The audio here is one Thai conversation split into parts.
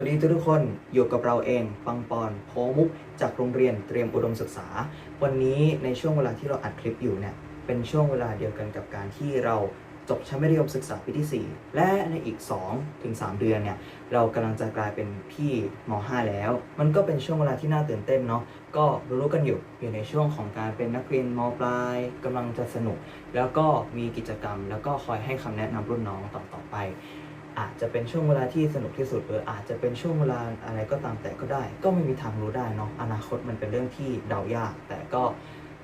สวัสดีทุกคนอยู่กับเราเอง ปังปอนโพมุก จากโรงเรียนเตรียมอุดมศึกษา วันนี้ในช่วงเวลาที่เราอัดคลิปอยู่เนี่ย เป็นช่วงเวลาเดียวกันกับการที่เราจบชั้นมัธยมศึกษาปีที่ 4 และในอีก 2 ถึง 3 เดือนเนี่ย เรากำลังจะกลายเป็นพี่ม .5 แล้ว มันก็เป็นช่วงเวลาที่น่าตื่นเต้นเนาะก็รู้กันอยู่อยู่ในช่วงของการเป็นนักเรียนมปลายกำลังจะสนุก แล้วก็มีกิจกรรม แล้วก็คอยให้คำแนะนำรุ่นน้องต่อๆไป อาจจะเป็นช่วงเวลาที่สนุกที่สุดหรืออาจจะเป็นช่วงเวลาอะไรก็ตามแต่ก็ได้ ก็ไม่มีทางรู้ได้เนาะอนาคตมันเป็นเรื่องที่เดายาก แต่ก็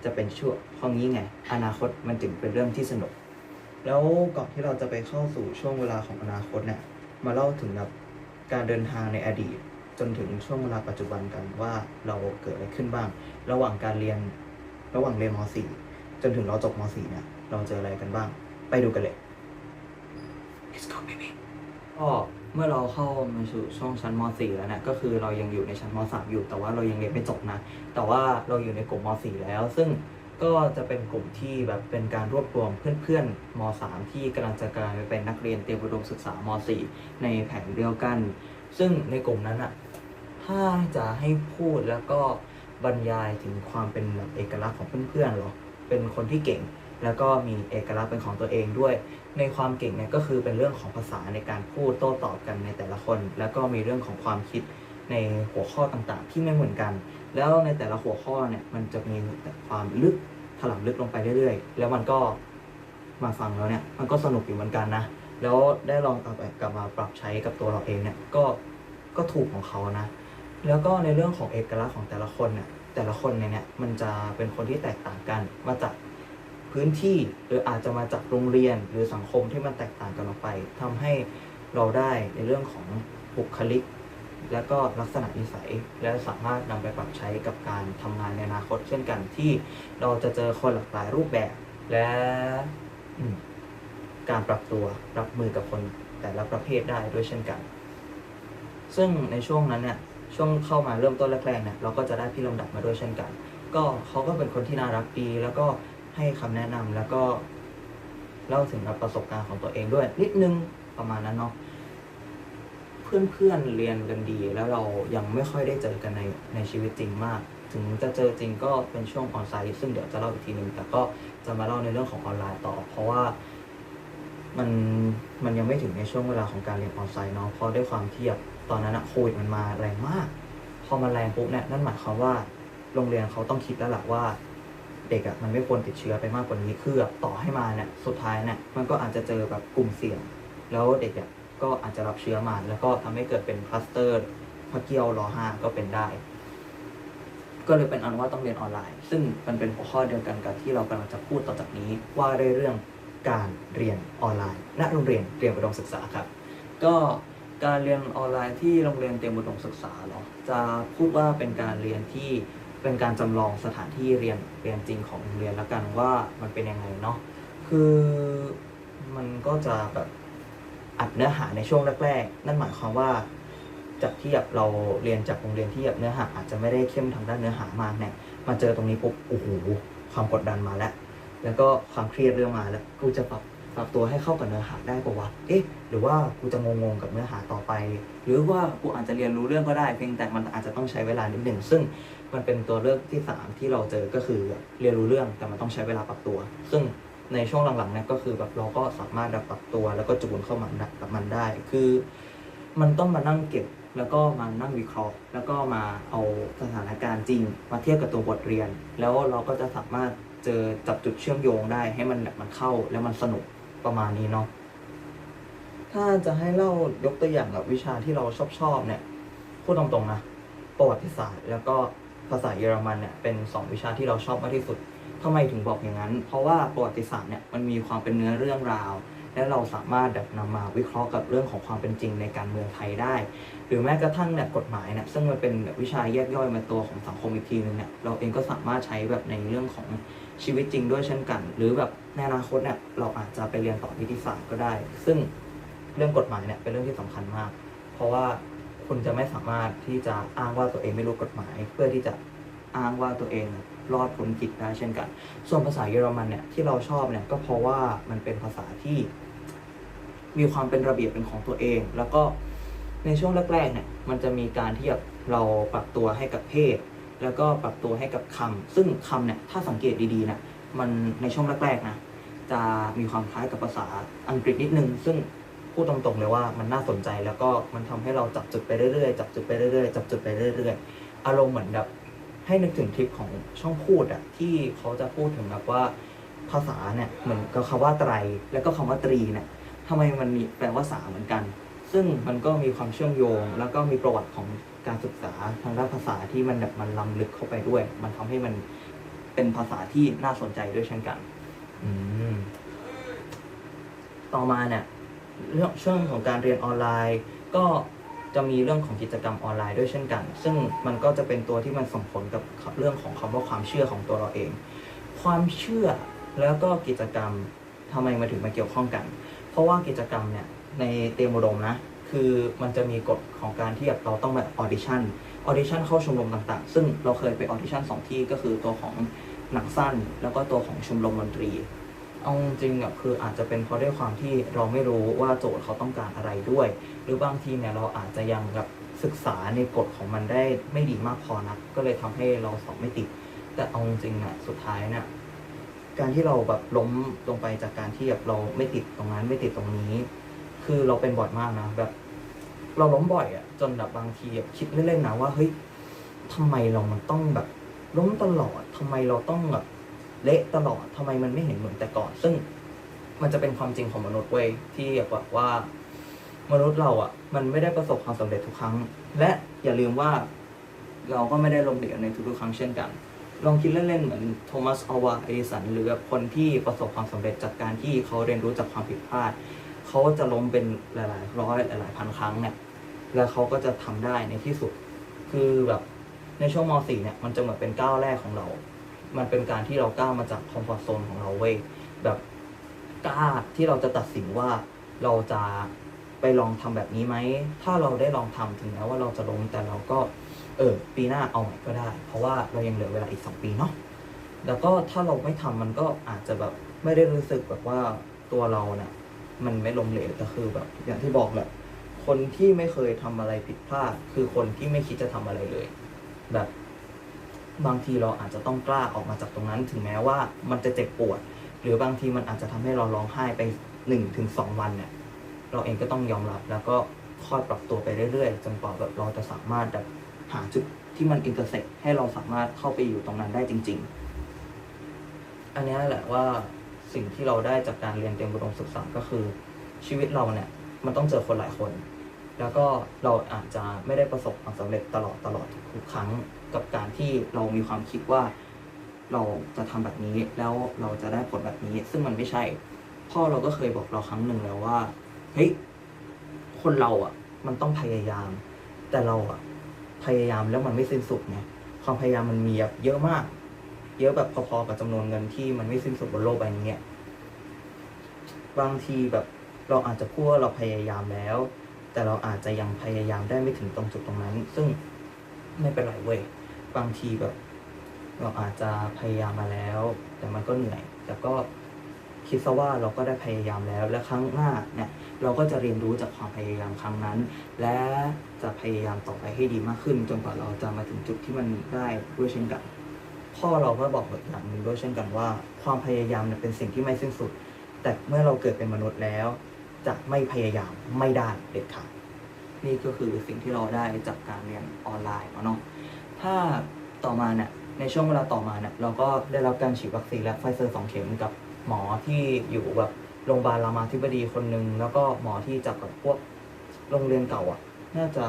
จะเป็นช่วงเพราะงี้ไง อนาคตมันจึงเป็นเรื่องที่สนุก แล้วก่อนที่เราจะไปเข้าสู่ช่วงเวลาของอนาคตเนี่ยมาเล่าถึงแบบการเดินทางในอดีต จนถึงช่วงเวลาปัจจุบันกันว่าเราเกิดอะไรขึ้นบ้าง ระหว่างการเรียนระหว่างเรียนม .4 จนถึงเราจบม .4 เนี่ยเราเจออะไรกันบ้าง ไปดูกันเลย Let's go baby ก็เมื่อเราเข้ามาสู่ช่วงชั้นม .4 แล้วเนี่ยก็คือเรายังอยู่ในชั้นม .3 อยู่ แต่ว่าเรายังเรียนไม่จบนะ แต่ว่าเราอยู่ในกลุ่มม .4 แล้ว ซึ่งก็จะเป็นกลุ่มที่แบบเป็นการรวบรวมเพื่อนๆม .3 ที่กำลังจะกลายไปเป็นนักเรียนเตรียมอุดมศึกษาม .4 ในแผนเดียวกัน ซึ่งในกลุ่มนั้นอะถ้าจะให้พูดแล้วก็บรรยายถึงความเป็นแบบเอกลักษณ์ของเพื่อนๆหรอเป็นคนที่เก่ง แล้วก็มีเอกลักษณ์เป็นของตัวเองด้วย ในความเก่งเนี่ยก็คือเป็นเรื่องของภาษาในการพูดโต้ตอบกันในแต่ละคน แล้วก็มีเรื่องของความคิดในหัวข้อต่างๆ ที่ไม่เหมือนกัน แล้วในแต่ละหัวข้อเนี่ยมันจะมีความลึกถลำลึกลงไปเรื่อยๆ แล้วมันก็มาฟังแล้วเนี่ยมันก็สนุกอยู่เหมือนกันนะ แล้วได้ลองเอาไปกลับมาปรับใช้กับตัวเราเองเนี่ยก็ก็ถูกของเขานะ แล้วก็ในเรื่องของเอกลักษณ์ของแต่ละคนเนี่ยแต่ละคนในเนี่ยมันจะเป็นคนที่แตกต่างกันมาจาก พื้นที่ หรืออาจจะมาจากโรงเรียนหรือสังคมที่มันแตกต่างกันออกไปทำให้เราได้ในเรื่องของบุคลิก และก็ลักษณะนิสัย และสามารถนำไปปรับใช้กับการทำงานในอนาคต เช่นกันที่เราจะเจอคนหลากหลายรูปแบบ และการปรับตัวรับมือกับคนแต่ละประเภทได้ด้วยเช่นกัน ซึ่งในช่วงนั้นเนี่ยช่วงเข้ามาเริ่มต้นแรกๆเนี่ยเราก็จะได้พี่ลำดับมาด้วยเช่นกัน ก็เขาก็เป็นคนที่น่ารักดีแล้วก็ ให้คำแนะนำแล้วก็เล่าถึงประสบการณ์ของตัวเองด้วย นิดนึงประมาณนั้นเนาะเพื่อนๆเรียนกันดี แล้วเรายังไม่ค่อยได้เจอกันในในชีวิตจริงมาก ถึงจะเจอจริงก็เป็นช่วงออนไซต์ซึ่งเดี๋ยวจะเล่าอีกทีหนึ่งแต่ก็จะมาเล่าในเรื่องของออนไลน์ต่อ เพราะว่ามันมันยังไม่ถึงในช่วงเวลาของการเรียนออนไซต์เนาะเพราะด้วยความที่แบบตอนนั้นอะโควิดมันมาแรงมาก พอมันแรงปุ๊บเนี่ยนั่นหมายความว่าโรงเรียนเขาต้องคิดแล้วแหละว่า เด็กอะมันไม่ควรติดเชื้อไปมากกว่านี้คือแบบต่อให้มาเนี่ยสุดท้ายเนี่ยมันก็อาจจะเจอแบบกลุ่มเสี่ยง แล้วเด็กอะก็อาจจะรับเชื้อมาแล้วก็ทำให้เกิดเป็นคลัสเตอร์พะเกียวรอห้าก็เป็นได้ ก็เลยเป็นอันว่าต้องเรียนออนไลน์ ซึ่งมันเป็นหัวข้อเดียวกันกับที่เรากำลังจะพูดต่อจากนี้ ว่าด้วยเรื่องการเรียนออนไลน์ณโรงเรียนเตรียมอุดมศึกษาครับ ก็การเรียนออนไลน์ที่โรงเรียนเตรียมอุดมศึกษาเนาะจะพูดว่าเป็นการเรียนที่ เป็นการจำลองสถานที่เรียนเรียนจริงของโรงเรียนแล้วกันว่ามันเป็นยังไงเนาะคือมันก็จะแบบอัดเนื้อหาในช่วงแรกๆ นั่นหมายความว่า จากที่แบบเราเรียนจากโรงเรียนที่แบบเนื้อหาอาจจะไม่ได้เข้มทางด้านเนื้อหามากเนี่ยมาเจอตรงนี้ปุ๊บโอ้โหความกดดันมาแล้ว แล้วก็ความเครียดเรื่องมาแล้วกูจะปรับปรับตัวให้เข้ากับเนื้อหาได้ปะวะเอ๊ะ หรือว่ากูจะงงๆกับเนื้อหาต่อไป หรือว่ากูอาจจะเรียนรู้เรื่องก็ได้ เพียงแต่มันอาจจะต้องใช้เวลานิดหนึ่งซึ่ง มันเป็นตัวเลือกที่สามที่เราเจอก็คือเรียนรู้เรื่องแต่มันต้องใช้เวลาปรับตัว ซึ่งในช่วงหลังๆเนี่ยก็คือแบบเราก็สามารถแบบปรับตัวแล้วก็จูนเข้ามากับมันได้ คือ มันต้องมานั่งเก็บแล้วก็มานั่งวิเคราะห์ แล้วก็มาเอาสถานการณ์จริง มาเทียบกับตัวบทเรียน แล้วเราก็จะสามารถเจอจับจุดเชื่อมโยงได้ให้มันแบบมันเข้าแล้วมันสนุกประมาณนี้เนาะถ้าจะให้เล่ายกตัวอย่างแบบวิชาที่เราชอบชอบเนี่ยพูดตรงๆนะประวัติศาสตร์แล้วก็ ภาษาเยอรมันเนี่ยเป็นสองวิชาที่เราชอบมากที่สุดทำไมถึงบอกอย่างนั้น เพราะว่าประวัติศาสตร์เนี่ยมันมีความเป็นเนื้อเรื่องราว และเราสามารถแบบนำมาวิเคราะห์กับเรื่องของความเป็นจริงในการเมืองไทยได้ หรือแม้กระทั่งเนี่ยกฎหมายเนี่ยซึ่งมันเป็นแบบวิชาแยกย่อยมาตัวของสังคมอีกทีนึงเนี่ยเราเองก็สามารถใช้แบบในเรื่องของชีวิตจริงด้วยเช่นกัน หรือแบบในอนาคตเนี่ยเราอาจจะไปเรียนต่อนิติศาสตร์ก็ได้ ซึ่งเรื่องกฎหมายเนี่ยเป็นเรื่องที่สำคัญมาก เพราะว่า คุณจะไม่สามารถที่จะอ้างว่าตัวเองไม่รู้กฎหมาย เพื่อที่จะอ้างว่าตัวเองรอดพ้นผิดได้เช่นกัน ส่วนภาษาเยอรมันเนี่ยที่เราชอบเนี่ยก็เพราะว่ามันเป็นภาษาที่ มีความเป็นระเบียบเป็นของตัวเอง แล้วก็ในช่วงแรกๆเนี่ยมันจะมีการที่แบบเราปรับตัวให้กับเพศ แล้วก็ปรับตัวให้กับคำซึ่งคำเนี่ยถ้าสังเกตดีๆเนี่ยมันในช่วงแรกๆนะจะมีความคล้ายกับภาษาอังกฤษนิดนึง ซึ่ง พูดตรงๆเลยว่ามันน่าสนใจแล้วก็มันทำให้เราจับจุดไปเรื่อยๆจับจุดไปเรื่อยๆจับจุดไปเรื่อยๆ อารมณ์เหมือนแบบให้นึกถึงคลิปของช่องพูดอะที่เขาจะพูดถึงแบบว่าภาษาเนี่ยเหมือนกับคำว่าไตร แล้วก็คำว่าตรีเนี่ยทำไมมันมีแปลว่าสาเหมือนกัน ซึ่งมันก็มีความเชื่อมโยง แล้วก็มีประวัติของการศึกษาทางด้านภาษาที่มันแบบมันล้ำลึกเข้าไปด้วย มันทำให้มันเป็นภาษาที่น่าสนใจด้วยเช่นกัน อืมต่อมาเนี่ยเรื่อง ช่วงของการเรียนออนไลน์ ก็จะมีเรื่องของกิจกรรมออนไลน์ด้วยเช่นกัน ซึ่งมันก็จะเป็นตัวที่มันส่งผลกับเรื่องของคำว่าความเชื่อของตัวเราเอง ความเชื่อแล้วก็กิจกรรมทำไมมาถึงมาเกี่ยวข้องกัน เพราะว่ากิจกรรมเนี่ยในเตรียมอุดมนะ คือมันจะมีกฎของการที่แบบเราต้องแบบออดิชั่นออดิชั่นเข้าชมรมต่างๆ ซึ่งเราเคยไปออดิชั่นสองที่ก็คือตัวของหนังสั้น แล้วก็ตัวของชมรมดนตรี เอาจริงๆอะคืออาจจะเป็นเพราะด้วยความที่เราไม่รู้ว่าโจทย์เขาต้องการอะไรด้วย หรือบางทีเนี่ยเราอาจจะยังแบบศึกษาในกฎของมันได้ไม่ดีมากพอนักก็เลยทำให้เราสอบไม่ติด แต่เอาจริงๆอะสุดท้ายเนี่ยการที่เราแบบล้มลงไปจากการที่แบบเราไม่ติดตรงนั้นไม่ติดตรงนี้ คือเราเป็นบ่อยมากนะแบบ เราล้มบ่อยอะจนแบบบางทีแบบคิดเล่นๆนะว่าเฮ้ยทำไมเรามันต้องแบบล้มตลอดทำไมเราต้องแบบ เละตลอดทำไมมันไม่เห็นเหมือนแต่ก่อน ซึ่งมันจะเป็นความจริงของมนุษย์เว้ยที่แบบว่า มนุษย์เราอะ มันไม่ได้ประสบความสำเร็จทุกครั้ง และอย่าลืมว่าเราก็ไม่ได้ล้มเหลวในทุกๆครั้งเช่นกัน ลองคิดเล่นๆเหมือนโทมัส อวาเอดิสัน หรือคนที่ประสบความสำเร็จจากการที่เขาเรียนรู้จากความผิดพลาด เขาจะล้มเป็นหลายๆร้อยหลายๆพันครั้งเนี่ย แล้วเขาก็จะทำได้ในที่สุด คือแบบในช่วงม .4 เนี่ย มันจะเหมือนเป็นก้าวแรกของเรา มันเป็นการที่เราก้าวมาจากคอมฟอร์ทโซนของเราเว้ยแบบกล้าที่เราจะตัดสินว่าเราจะไปลองทำแบบนี้ไหม ถ้าเราได้ลองทำถึงแม้ว่าเราจะล้มแต่เราก็เออปีหน้าเอาใหม่ก็ได้ เพราะว่าเรายังเหลือเวลาอีกสองปีเนาะแล้วก็ถ้าเราไม่ทำมันก็อาจจะแบบไม่ได้รู้สึกแบบว่าตัวเราเนี่ยมันไม่ล้มเหลวแต่คือแบบ อย่างที่บอกแหละคนที่ไม่เคยทำอะไรผิดพลาด คือคนที่ไม่คิดจะทำอะไรเลย แบบ บางทีเราอาจจะต้องกล้าออกมาจากตรงนั้น ถึงแม้ว่ามันจะเจ็บปวด หรือบางทีมันอาจจะทำให้เราร้องไห้ไปหนึ่งถึงสองวันเนี่ยเราเองก็ต้องยอมรับ แล้วก็ค่อยปรับตัวไปเรื่อยๆจนกว่าแบบเราจะสามารถแบบหาจุดที่มันอินเตอร์เซ็กให้เราสามารถเข้าไปอยู่ตรงนั้นได้จริง ๆ อันนี้แหละว่าสิ่งที่เราได้จากการเรียนเตรียมอุดมศึกษาก็คือ ชีวิตเราเนี่ยมันต้องเจอคนหลายคน แล้วก็เราอาจจะไม่ได้ประสบความสำเร็จตลอดตลอดทุกครั้ง กับการที่เรามีความคิดว่า เราจะทำแบบนี้แล้วเราจะได้ผลแบบนี้ ซึ่งมันไม่ใช่ พ่อเราก็เคยบอกเราครั้งหนึ่งแล้วว่าเฮ้ยคนเราอะ มันต้องพยายาม แต่เราอะ พยายามแล้วมันไม่สิ้นสุดไงความพยายามมันมีแบบเยอะมาก เยอะแบบพอๆกับจำนวนเงินที่มันไม่สิ้นสุดบนโลกใบนี้บางทีแบบเราอาจจะพูดว่าเราพยายามแล้ว แต่เราอาจจะยังพยายามได้ไม่ถึงตรงจุดตรงนั้น ซึ่งไม่เป็นไรเว้ย บางทีแบบ เราอาจจะพยายามมาแล้ว แต่มันก็เหนื่อย แต่ก็คิดซะว่าเราก็ได้พยายามแล้ว และครั้งหน้าเนี่ยเราก็จะเรียนรู้จากความพยายามครั้งนั้น และจะพยายามต่อไปให้ดีมากขึ้น จนกว่าเราจะมาถึงจุดที่มันได้ด้วยเช่นกันพ่อเราก็บอกอีกอย่างหนึ่งด้วยเช่นกันว่า ความพยายามเนี่ยเป็นสิ่งที่ไม่สิ้นสุด แต่เมื่อเราเกิดเป็นมนุษย์แล้ว จะไม่พยายามไม่ได้เด็ดขาดนี่ก็คือสิ่งที่เราได้จากการเรียนออนไลน์เนาะ ถ้าต่อมาเนี่ยในช่วงเวลาต่อมาเนี่ยเราก็ได้รับการฉีดวัคซีนและไฟเซอร์สองเข็มกับหมอที่อยู่แบบโรงพยาบาลรามาธิบดีคนหนึ่งแล้วก็หมอที่จากกับพวกโรงเรียนเก่าอะ น่าจะ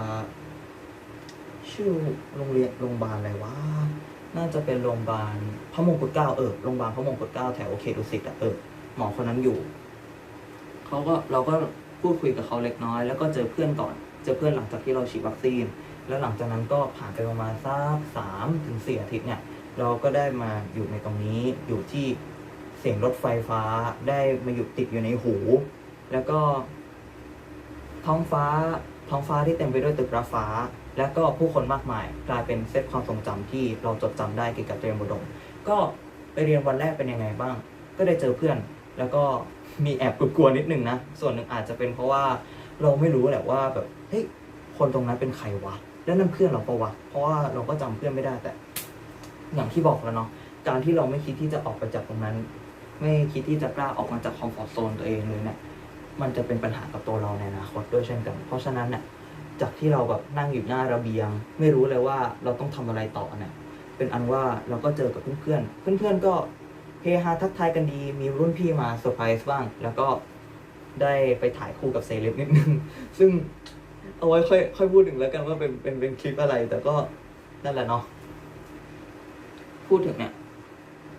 ชื่อโรงเรียนโรงพยาบาลอะไรวะน่าจะเป็นโรงพยาบาลพระมงกุฎเกล้าเออโรงพยาบาลพระมงกุฎเกล้าแถวโอเขตดุสิตอะเออหมอคนนั้นอยู่เขาก็เราก็พูดคุยกับเขาเล็กน้อย แล้วก็เจอเพื่อนก่อน เจอเพื่อนหลังจากที่เราฉีดวัคซีน แล้วหลังจากนั้นก็ผ่านไปประมาณสักสามถึงสี่อาทิตย์เนี่ย เราก็ได้มาอยู่ในตรงนี้อยู่ที่เสียงรถไฟฟ้าได้มาอยู่ติดอยู่ในหู แล้วก็ท้องฟ้าท้องฟ้าที่เต็มไปด้วยตึกระฟ้า และก็ผู้คนมากมายกลายเป็นเซตความทรงจำที่เราจดจำได้เกี่ยวกับเตรียมอุดมก็ไปเรียนวันแรกเป็นยังไงบ้าง ก็ได้เจอเพื่อน แล้วก็มีแอบกลัวๆนิดนึงนะ ส่วนหนึ่งอาจจะเป็นเพราะว่าเราไม่รู้แหละว่าแบบเฮ้ย คนตรงนั้นเป็นใครวะ แล้วนั่นเพื่อนเราปะวะ เพราะว่าเราก็จำเพื่อนไม่ได้แต่ อย่างที่บอกแล้วเนาะ การที่เราไม่คิดที่จะออกไปจากตรงนั้น ไม่คิดที่จะกล้าออกมาจากคอมฟอร์ทโซนตัวเองเลยเนี่ย มันจะเป็นปัญหากับตัวเราในอนาคตด้วยเช่นกัน เพราะฉะนั้นเนี่ย จากที่เราแบบนั่งอยู่หน้าระเบียง ไม่รู้เลยว่าเราต้องทำอะไรต่อเนี่ย เป็นอันว่าเราก็เจอกับเพื่อนๆ เพื่อนๆก็เฮฮาทักทายกันดี มีรุ่นพี่มาเซอร์ไพรส์บ้าง แล้วก็ได้ไปถ่ายคู่กับเซเลบนิดนึง ซึ่ง เอาไว้ค่อยค่อยพูดถึงแล้วกันว่าเป็นเป็นเป็นคลิปอะไร แต่ก็นั่นแหละเนาะพูดถึงเนี่ย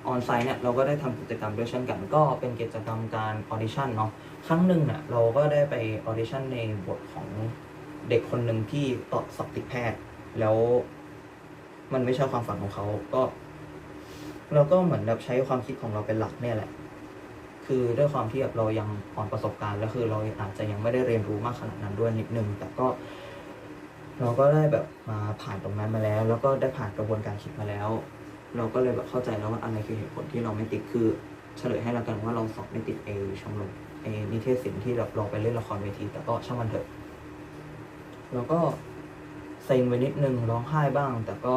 ออนไซต์เนี่ยเราก็ได้ทำกิจกรรมด้วยเช่นกันก็เป็นกิจกรรมการออดิชั่นเนาะครั้งหนึ่งเนี่ยเราก็ได้ไปออดิชั่นในบทของเด็กคนหนึ่งที่ต่อสอบติดแพทย์ แล้วมันไม่ใช่ความฝันของเขาก็ เราก็เหมือนแบบใช้ความคิดของเราเป็นหลักเนี่ยแหละ คือด้วยความที่แบบเรายังอ่อนประสบการณ์แล้วคือเราอาจจะยังไม่ได้เรียนรู้มากขนาดนั้นด้วยนิดนึง แต่ก็ เราก็ได้แบบมาผ่านตรงนั้นมาแล้ว แล้วก็ได้ผ่านกระบวนการคิดมาแล้ว เราก็เลยแบบเข้าใจแล้วว่าอะไรคือเหตุผลที่เราไม่ติดคือเฉลยให้เรากันว่าเราสอบไม่ติดเอชมรมเอนิเทศศิลป์ที่แบบเราไปเล่นละครเวที แต่ก็ช่างมันเถอะเราก็เซ็งไปนิดนึงร้องไห้บ้าง แต่ก็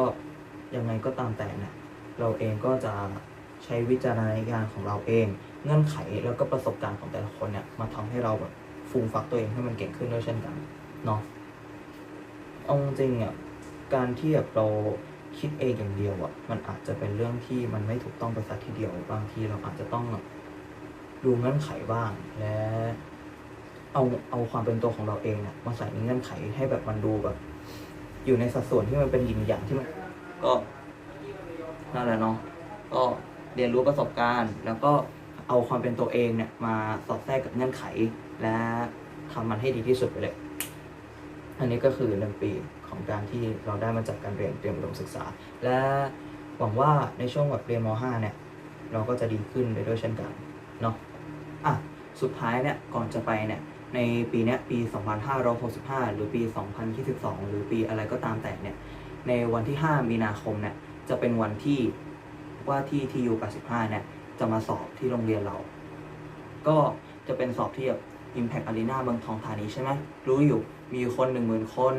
ยังไงก็ตามแต่เนี่ยเราเองก็จะใช้วิจารณญาณของเราเอง เงื่อนไขแล้วก็ประสบการณ์ของแต่ละคนเนี่ยมาทำให้เราแบบฟูมฟักตัวเองให้มันเก่งขึ้นด้วยเช่นกันเนาะเอาจริงอะการที่แบบเราคิดเองอย่างเดียวอะมันอาจจะเป็นเรื่องที่มันไม่ถูกต้องไปสักทีเดียวบางทีเราอาจจะต้องแบบดูเงื่อนไขบ้าง และเอาเอาความเป็นตัวของเราเองเนี่ยมาใส่ในเงื่อนไขให้แบบมันดูแบบ อยู่ในสัดส่วนที่มันเป็นหยินหยางที่มัน ก็นั่นแหละเนาะก็เรียนรู้ประสบการณ์ แล้วก็ เอาความเป็นตัวเองเนี่ยมาสอดแทรกกับเงื่อนไข และทำมันให้ดีที่สุดไปเลย อันนี้ก็คือหนึ่งปีของการที่เราได้มาจากการเรียนเตรียมอุดมศึกษา และหวังว่าในช่วงแบบเรียนม .5 เนี่ย เราก็จะดีขึ้นไปด้วยเช่นกันเนาะอะสุดท้ายเนี่ยก่อนจะไปเนี่ยในปีเนี้ยปี 2565 หรือปี 2022 หรือปีอะไรก็ตามแต่เนี่ย ในวันที่ 5 มีนาคมเนี่ย จะเป็นวันที่ว่าที่ทียู85เนี่ย จะมาสอบที่โรงเรียนเรา ก็จะเป็นสอบที่แบบ Impact Arena เมืองทองธานีใช่ไหมรู้อยู่มีคน1 0,000คน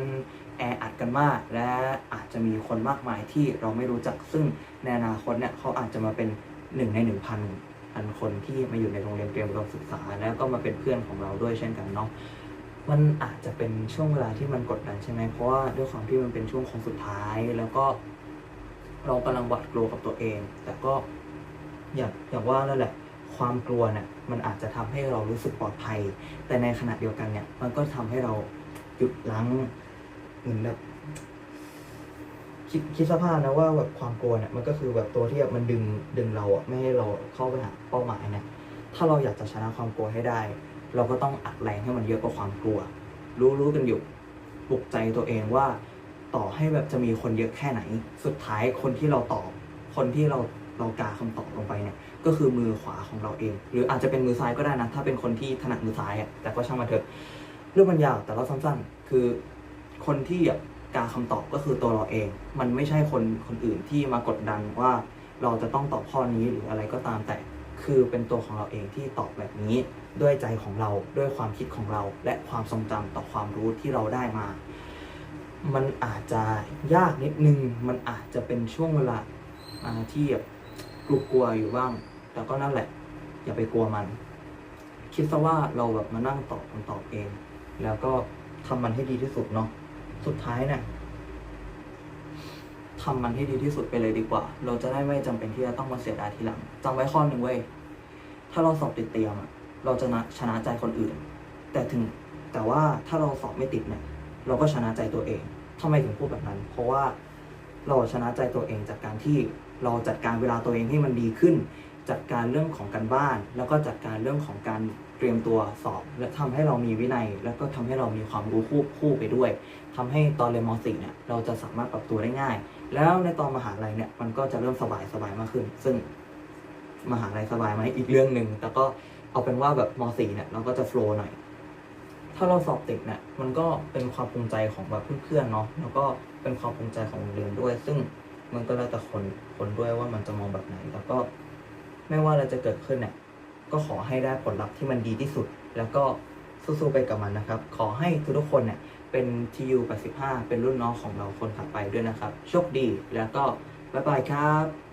แออัดกันมาก และอาจจะมีคนมากมายที่เราไม่รู้จัก ซึ่งในอนาคตเนี่ยเขาอาจจะมาเป็น1ใน1,000พันคนที่มาอยู่ในโรงเรียนเตรียมอุดมศึกษาแล้วก็มาเป็นเพื่อนของเราด้วยเช่นกันเนาะมันอาจจะเป็นช่วงเวลาที่มันกดดันใช่ไหมเพราะว่าด้วยความที่มันเป็นช่วงของสุดท้ายแล้วก็เรากำลังหวาดกลัวกับตัวเอง แต่ก็ อย่างอย่างว่านั่นแหละความกลัวเนี่ยมันอาจจะทำให้เรารู้สึกปลอดภัย แต่ในขณะเดียวกันเนี่ย มันก็ทำให้เราหยุดลั้งเหมือนแบบคิดคิดสภาพนะว่าแบบความกลัวเนี่ยมันก็คือแบบตัวที่แบบมันดึงดึงเราอะไม่ให้เราเข้าไปหาเป้าหมายเนี่ยถ้าเราอยากจะชนะความกลัวให้ได้ เราก็ต้องอัดแรงให้มันเยอะกว่าความกลัว รู้รู้กันอยู่ปลุกใจตัวเองว่า ต่อให้แบบจะมีคนเยอะแค่ไหน สุดท้ายคนที่เราตอบ คนที่เรา เรากาคำตอบลงไปเนี่ยก็คือมือขวาของเราเอง หรืออาจจะเป็นมือซ้ายก็ได้นะ ถ้าเป็นคนที่ถนัดมือซ้ายอะแต่ก็ช่างมันเถอะเรื่องมันยาวแต่เราสั้นๆ คือคนที่แบบกาคำตอบก็คือตัวเราเอง มันไม่ใช่คนคนอื่นที่มากดดันว่าเราจะต้องตอบข้อนี้หรืออะไรก็ตามแต่คือเป็นตัวของเราเองที่ตอบแบบนี้ด้วยใจของเราด้วยความคิดของเรา และความทรงจำต่อความรู้ที่เราได้มา มันอาจจะยากนิดนึง มันอาจจะเป็นช่วงเวลาอ่าที่แบบ กลัวๆอยู่บ้าง แต่ก็นั่นแหละ อย่าไปกลัวมัน คิดซะว่าเราแบบมานั่งตอบคำตอบเอง แล้วก็ทำมันให้ดีที่สุดเนาะสุดท้ายเนี่ยทำมันให้ดีที่สุดไปเลยดีกว่า เราจะได้ไม่จำเป็นที่จะต้องมาเสียดายทีหลังจำไว้ข้อหนึ่งเว้ยถ้าเราสอบติดเตรียมอะเราจะนะชนะใจคนอื่น แต่ถึงแต่ว่าถ้าเราสอบไม่ติดเนี่ย เราก็ชนะใจตัวเองทำไมถึงพูดแบบนั้น เพราะว่า เราชนะใจตัวเองจากการที่เราจัดการเวลาตัวเองให้มันดีขึ้น จัดการเรื่องของการบ้าน แล้วก็จัดการเรื่องของการเตรียมตัวสอบ และทำให้เรามีวินัย แล้วก็ทำให้เรามีความรู้คู่คู่ไปด้วยทำให้ตอนเรียนม .4 เนี่ยเราจะสามารถปรับตัวได้ง่าย แล้วในตอนมหาลัยเนี่ยมันก็จะเริ่มสบายสบายมากขึ้น ซึ่งมหาลัยสบายไหมอีกเรื่องหนึ่งแต่ก็เอาเป็นว่าแบบม .4 เนี่ยเราก็จะโฟล์หน่อย ถ้าเราสอบติดเนี่ยมันก็เป็นความภูมิใจของแบบเพื่อนๆเนาะแล้วก็ เป็นความภูมิใจของโรงเรียนด้วย ซึ่งมันก็แล้วแต่คนคนด้วยว่ามันจะมองแบบไหนแล้วก็ไม่ว่าอะไรจะเกิดขึ้นเนี่ยก็ขอให้ได้ผลลัพธ์ที่มันดีที่สุด แล้วก็สู้ๆไปกับมันนะครับ ขอให้ทุกๆคนเนี่ยเป็นทียู85เป็นรุ่นน้องของเราคนถัดไปด้วยนะครับ โชคดีแล้วก็บ๊ายบายครับ